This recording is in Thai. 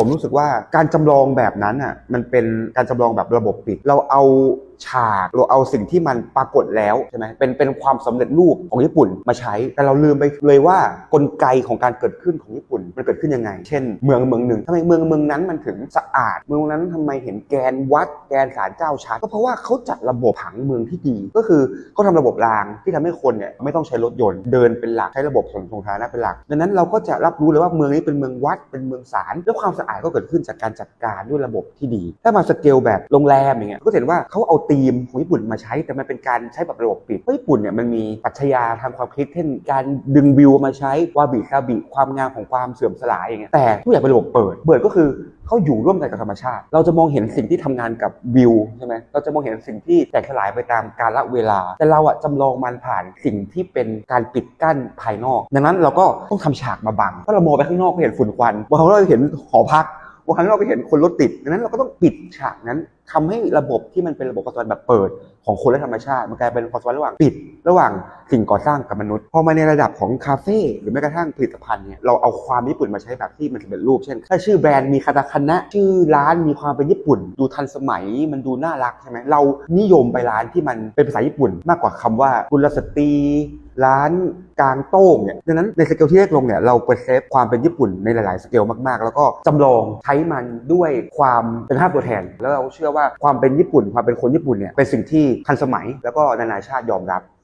ผมรู้สึกว่าการจำลองแบบนั้นอะมันเป็นการจำลองแบบระบบปิด เราเอาฉากเราเอาสิ่งที่มันปรากฏแล้วใช่ไหมเป็นเป็นความสำเร็จรูปของญี่ปุ่นมาใช้ แต่เราลืมไปเลยว่ากลไกของการเกิดขึ้นของญี่ปุ่นมันเกิดขึ้นยังไง เช่น เมืองเมืองหนึ่งทำไมเมืองเมืองนั้นมันถึงสะอาด เมืองนั้นทำไมเห็นแกนวัดแกนศาลเจ้าชัดก็เพราะว่าเขาจัดระบบผังเมืองที่ดี ก็คือเขาทำระบบรางที่ทำให้คนเนี่ยไม่ต้องใช้รถยนต์เดินเป็นหลักใช้ระบบขนส่งสาธารณะเป็นหลัก ดังนั้นเราก็จะรับรู้เลยว่าเมืองนี้เป็นเมืองวัดเป็นเมืองศาลแล้วความสะอาดก็เกิดขึ้นจากการจัดการด้วยระบบที่ดี ถ้ามาสเกลแบบโรงแรมอย่างเงี้ยก็เห็นว่าเขาเอาธีมของญี่ปุ่นมาใช้แต่มันเป็นการใช้แบบระบบปิดญี่ปุ่นเนี่ยมันมีปรัชญาทางความคิดเช่นการดึงวิวมาใช้วาบิซาบิความงามของความเสื่อมสลายอย่างเงี้ยแต่ทุกอย่างเป็นระบบเปิดเปิดก็คือ เขาอยู่ร่วมกันกับธรรมชาติ เราจะมองเห็นสิ่งที่ทำงานกับวิวใช่ไหมเราจะมองเห็นสิ่งที่แตกสลายไปตามกาลเวลา แต่เราอะจำลองมันผ่านสิ่งที่เป็นการปิดกั้นภายนอก ดังนั้นเราก็ต้องทำฉากมาบังเพราะเรามองไปข้างนอกก็เห็นฝุ่นควันบางครั้งเราเห็นหอพักบางครั้งเราไปเห็นคนรถติดดังนั้นเราก็ต้องปิดฉากนั้น ทำให้ระบบที่มันเป็นระบบความสัมพันธ์แบบเปิด ของคนและธรรมชาติ มันกลายเป็นความสัมพันธ์ระหว่างปิด ระหว่างสิ่งก่อสร้างกับมนุษย์ พอมาในระดับของคาเฟ่หรือแม้กระทั่งผลิตภัณฑ์เนี่ยเราเอาความญี่ปุ่นมาใช้แบบที่มันเร็จรูป เช่น ถ้าชื่อแบรนด์มีคาตาคันะ ชื่อร้านมีความเป็นญี่ปุ่น ดูทันสมัยมันดูน่ารักใช่ไหมเรานิยมไปร้านที่มันเป็นภาษาญี่ปุ่น มากกว่าคำว่ากุลสตรีร้านกลางโต้งเนี่ยดังนั้นในสเกลที่เล็กลงเนี่ยเราไปเซฟความเป็นญี่ปุ่นในหลาย ๆ สเกลมาก ๆ แล้วก็จำลองใช้มันด้วยความเป็นภาพตัวแทน แล้วเราเชื่อว่าความเป็นญี่ปุ่น ความเป็นคนญี่ปุ่นเนี่ยเป็นสิ่งที่ทันสมัยแล้วก็นานาชาติยอมรับ